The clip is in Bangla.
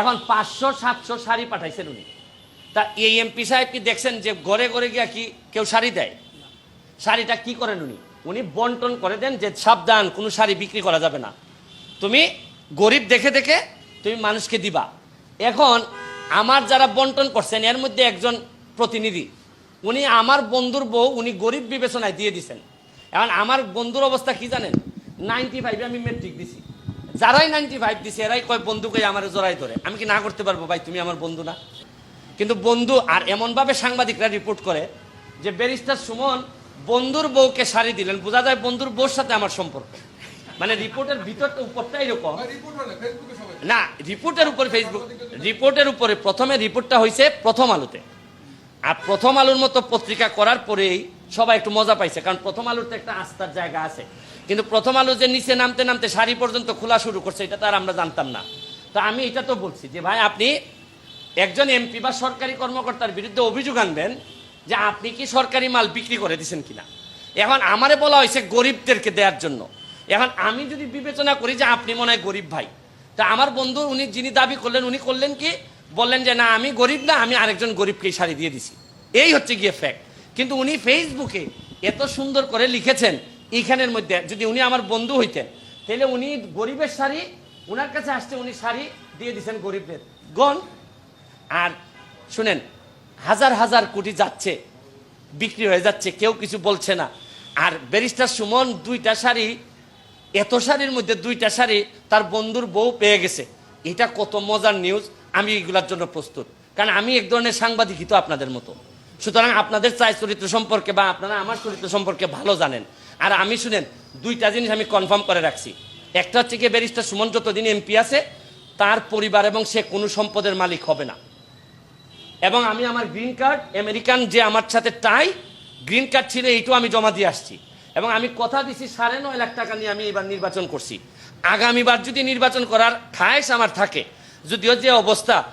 এখন পাঁচশো, সাতশো শাড়ি পাঠাইছেন উনি। তা এই এমপি সাহেব কি দেখছেন যে ঘরে ঘরে গিয়া কি কেউ শাড়ি দেয়? শাড়িটা কি করেন উনি? উনি বন্টন করে দেন যে সাবধান, কোনো শাড়ি বিক্রি করা যাবে না। তুমি গরিব দেখে দেখে তুমি মানুষকে দিবা। এখন আমার যারা বন্টন করছেন, এর মধ্যে একজন প্রতিনিধি, উনি আমার বন্ধুর বউ, উনি গরিব বিবেচনায় দিয়ে দিছেন। এখন আমার বন্ধুর অবস্থা কি জানেন? নাইনটি ফাইভে আমি মেট্রিক দিছি। যারাই নাইনটি ফাইভ দিছে এরাই কয় বন্ধুকে আমার জোড়াই ধরে। আমি কি না করতে পারব? ভাই তুমি আমার বন্ধু না। কিন্তু বন্ধু আর এমনভাবে সাংবাদিকরা রিপোর্ট করে যে ব্যারিস্টার সুমন বন্ধুর বউকে শাড়ি দিলেন। বোঝা যায় বন্ধুর বউর সাথে আমার সম্পর্ক। মানে রিপোর্টের ভিতরটা উপরটা এরকম। না রিপোর্টের উপর ফেসবুক রিপোর্টের উপরে প্রথমে রিপোর্টটা হয়েছে প্রথম আলোতে। আর প্রথম আলোর মতো পত্রিকা করার পরেই সবাই একটু মজা পাইছে কারণ প্রথম আলোর তো একটা আস্থার জায়গা আছে। কিন্তু প্রথম আলো যে নিচে নামতে নামতে শাড়ি পর্যন্ত খোলা শুরু করছে, এটা তো আর আমরা জানতাম না। তো আমি এটা তো বলছি যে, ভাই, আপনি একজন এমপি বা সরকারি কর্মকর্তার বিরুদ্ধে অভিযোগ আনবেন যে আপনি কি সরকারি মাল বিক্রি করে দিছেন কিনা? এখন আমারে বলা হয়েছে গরিবদেরকে দেওয়ার জন্য। এখন আমি যদি বিবেচনা করি যে আপনি মনে হয় গরিব ভাই, তা আমার বন্ধু, উনি যিনি দাবি করলেন, উনি করলেন কি? বললেন যে, না, আমি গরিব না, আমি আরেকজন গরিবকে শাড়ি দিয়ে দিছি। এই হচ্ছে গিয়ে ফ্যাক্ট কিন্তু উনি ফেসবুকে এত সুন্দর করে লিখেছেন এইখানের মধ্যে, যদি উনি আমার বন্ধু হইতেন, তাহলে উনি গরিবের শাড়ি ওনার কাছে আসছে উনি শাড়ি দিয়ে দিচ্ছেন গরিবদের। গন আর শুনেন, হাজার হাজার কোটি যাচ্ছে, বিক্রি হয়ে যাচ্ছে, কেউ কিছু বলছে না। আর ব্যারিস্টার সুমন দুইটা শাড়ি, এত শাড়ির মধ্যে দুইটা শাড়ি তার বন্ধুর বউ পেয়ে গেছে। এটা কত মজার নিউজ আমি এগুলার জন্য প্রস্তুত। কারণ আমি এক ধরনের সাংবাদিকই তো আপনাদের মতো। সুতরাং আপনাদের চাই চরিত্র সম্পর্কে বা আপনারা আমার চরিত্র সম্পর্কে ভালো জানেন। আর আমি শুনেন, দুইটা জিনিস আমি কনফার্ম করে রাখছি। একটা হচ্ছে কি ব্যারিস্টার সুমন যতদিন এমপি আছে, তার পরিবার এবং সে কোনো সম্পদের মালিক হবে না। এবং আমি আমার গ্রিন কার্ড আমেরিকান যে আমার সাথে টাই গ্রিন কার্ড ছিল এইটাও আমি জমা দিয়ে আসছি। এবং আমি কথা দিছি সাড়ে নয় লাখ টাকা নিয়ে আমি এবার নির্বাচন করছি। আগামীবার যদি নির্বাচন করার খায়েশ আমার থাকে, যদিও যে অবস্থা